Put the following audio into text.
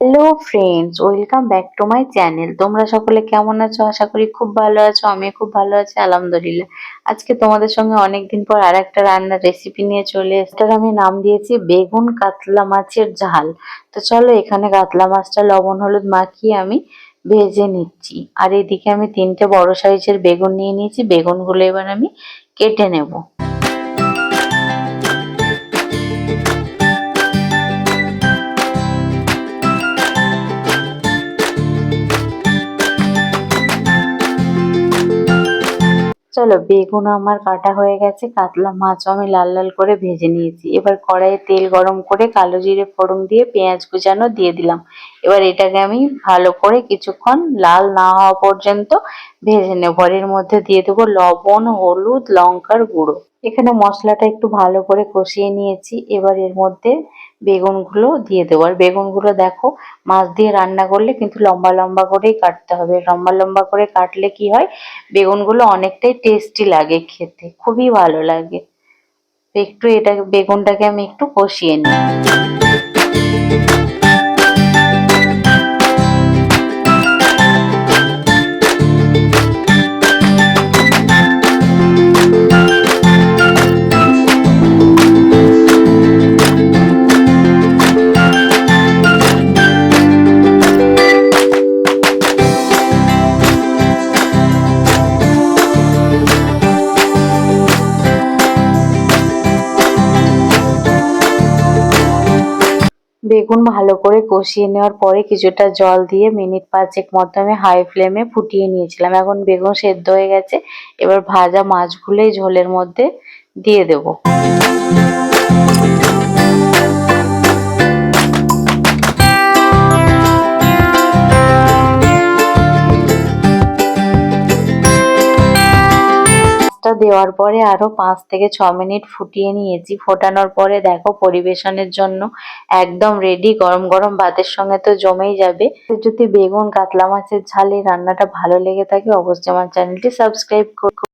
Hello friends welcome back to my channel তোমরা সকলে কেমন আছো? আশা করি খুব ভালো আছো আমি খুব ভালো আছি, আলহামদুলিল্লাহ। আজকে তোমাদের সঙ্গে অনেকদিন পর আর একটা রান্নার রেসিপি নিয়ে চলে এসটার আমি নাম দিয়েছি, বেগুন কাতলা মাছের ঝাল। তো চলো এখানে কাতলা মাছটা লবণ, হলুদ মাখিয়ে আমি ভেজে নিচ্ছি। আর এদিকে আমি তিনটে বড় সাইজের বেগুন নিয়ে নিয়েছি। বেগুনগুলো এবার আমি কেটে নেব। চলো বেগুন আমার কাটা হয়ে গেছে, কাতলা মাছও আমি লাল লাল করে ভেজে নিয়েছি। এবার কড়াইয়ে তেল গরম করে কালো জিরে ফোড়ন দিয়ে পেঁয়াজ কুচানো দিয়ে দিলাম। এবার এটাকে আমি ভালো করে কিছুক্ষণ লাল না হওয়া পর্যন্ত ভেজে নেব। এর মধ্যে দিয়ে দেবো লবণ, হলুদ, লঙ্কার গুঁড়ো। এখানে মশলাটা একটু ভালো করে কষিয়ে নিয়েছি। এবার এর মধ্যে বেগুনগুলো দিয়ে দেবো। আর বেগুনগুলো দেখো, মাছ দিয়ে রান্না করলে কিন্তু লম্বা লম্বা করেই কাটতে হবে। লম্বা লম্বা করে কাটলে কি হয়, বেগুনগুলো অনেকটাই টেস্টি লাগে খেতে। খুবই ভালো লাগে। একটু এটা, বেগুনটাকে আমি একটু কষিয়ে নিই। বেগুন ভালো করে কষিয়ে নেওয়ার পরে কিছুটা জল দিয়ে মিনিট পাঁচেক মতো আমি হাই ফ্লেমে ফুটিয়ে নিয়েছিলাম। এখন বেগুন সেদ্ধ হয়ে গেছে। এবার ভাজা মাছগুলোই ঝোলের মধ্যে দিয়ে দেবো। দেওয়ার পরে আরও পাঁচ থেকে ছ মিনিট ফুটিয়ে নিয়েছি। ফোটানোর পরে দেখো পরিবেশনের জন্য একদম রেডি গরম গরম ভাতের সঙ্গে তো জমেই যাবে। যদি বেগুন, কাতলা মাছের ঝালে রান্নাটা ভালো লেগে থাকে, অবশ্যই আমার চ্যানেলটি সাবস্ক্রাইব করো।